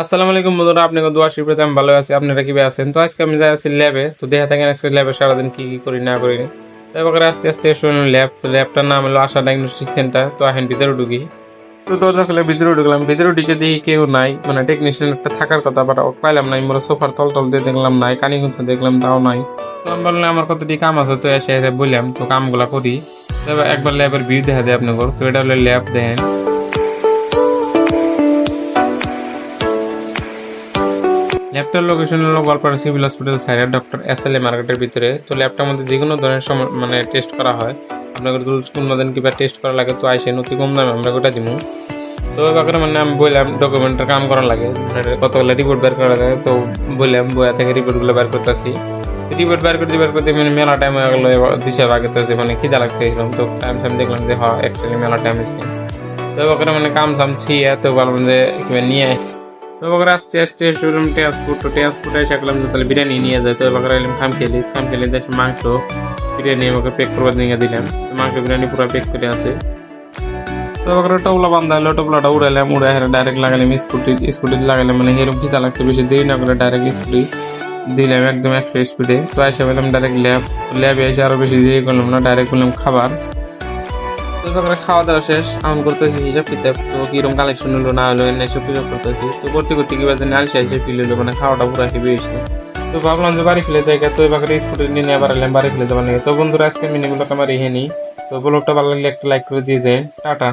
আসসালামু আলাইকুম বন্ধুরা, আপনাকে দোয়া শিল্পে আমি ভালো আছি। আপনারা কীভাবে আছেন? তো আজকে আমি যাই আছি ল্যাবে তো দেখা থাকেন আজকে ল্যাবে সারাদিন কি কি করি, না করি। তো এবার আস্তে আস্তে শুনলাম ল্যাব তো ল্যাবটার নাম হলো আশা ডায়াগনস্টিক সেন্টার তো এখন ভিতরে ঢুকি। তো দরজা খুলে ভিতরে ঢুকলাম। ভিতরে ঢুকে দেখি কেউ নাই। মানে টেকনিশিয়ান একটা থাকার কথা বাট পাইলাম নাই মোর সোফার তল তল দিয়ে দেখলাম নাই, কানি গুনছে দেখলাম, তাও নাই। তো আমি বললাম, আমার কতটি কাম আছে? তো এসে এসে বললাম, তো কামগুলা করি। তো একবার ল্যাবের ভিউ দেখা দেয় আপনার তো এটা হলো ল্যাব দেখেন। ল্যাবটার লোকেশন হলো গোয়ালপাড়া সিভিল হসপিটাল সাইডে ডক্টর এস এল এ মার্কেটের ভিতরে। তো ল্যাবটার মধ্যে যে কোনো ধরনের সম- মানে টেস্ট করা হয়। আপনাকে কোনো দিন কিবা টেস্ট করা লাগে, তো আইসে নথি কম দামে আমরা ওটা দিব তো ব্যাপারে মানে আমি বললাম ডকুমেন্টের কাম করা লাগে। কতগুলো রিপোর্ট বের করা লাগে, তো বললাম, বইয়া থেকে রিপোর্টগুলো বের করতেছি। রিপোর্ট বের করতে বের করতে মানে মেলা টাইম হয়ে গেলো দিশা আগে তো মানে খিদা লাগছে এরকম। তো টাইম সাইম দেখলাম যে হ্যাঁ অ্যাকচুয়ালি মেলা টাইম হয়েছে। তো ব্যাপারে মানে কাম সাম ছিয়ে তো বললাম যে নিয়ে এবার আস্তে আস্তে শুনলাম ট্রান্সপোর্ট ট্রান্সপোর্টে এসে যে তাহলে বিরিয়ানি নিয়ে যায় তো এবার এলাম খাম খেলি, খাম খেলে দেখে মাংস, বিরিয়ানি আমাকে পেক করবার নিয়ে দিলাম। মাংস, বিরিয়ানি পুরো পেক করে আছে। তো টবলা বান্ধা হলো টবলাটা উড়াইলাম উড়ে হেরে ডাইরেক্ট লাগালাম স্কুটি স্কুটি লাগালাম মানে খিদা লাগছে বেশি, দেরি না করে ডাইরেক্ট স্কুটি দিলাম একদম একশো স্পিডে তো এসে পেলাম ডাইরেক্ট ল্যাব, ল্যাবে এসে আরও বেশি দেরি করলাম না ডাইরেক্ট করলাম খাবার। এবার খাওয়া দাওয়া শেষ, আমি করতেছি হিসাব কিতাব। তো কিরম কালেকশন হলো, না হলো এনে সব হিসাব করতেছি। তো করতে করতে কি বাজে নাল শেষ ফিল হলো মানে খাওয়াটা পুরো হেভি হয়েছে তো ভাবলাম যে বাড়ি ফেলে যাই, তো এবার স্কুটি নিয়ে আবার এলাম, বাড়ি ফেলে যাবার নিয়ে তো বন্ধুরা আজকে মিনিগুলো আমার রেহে নিই তো ব্লগটা ভালো লাগলে একটা লাইক করে দিয়ে যায় টাটা।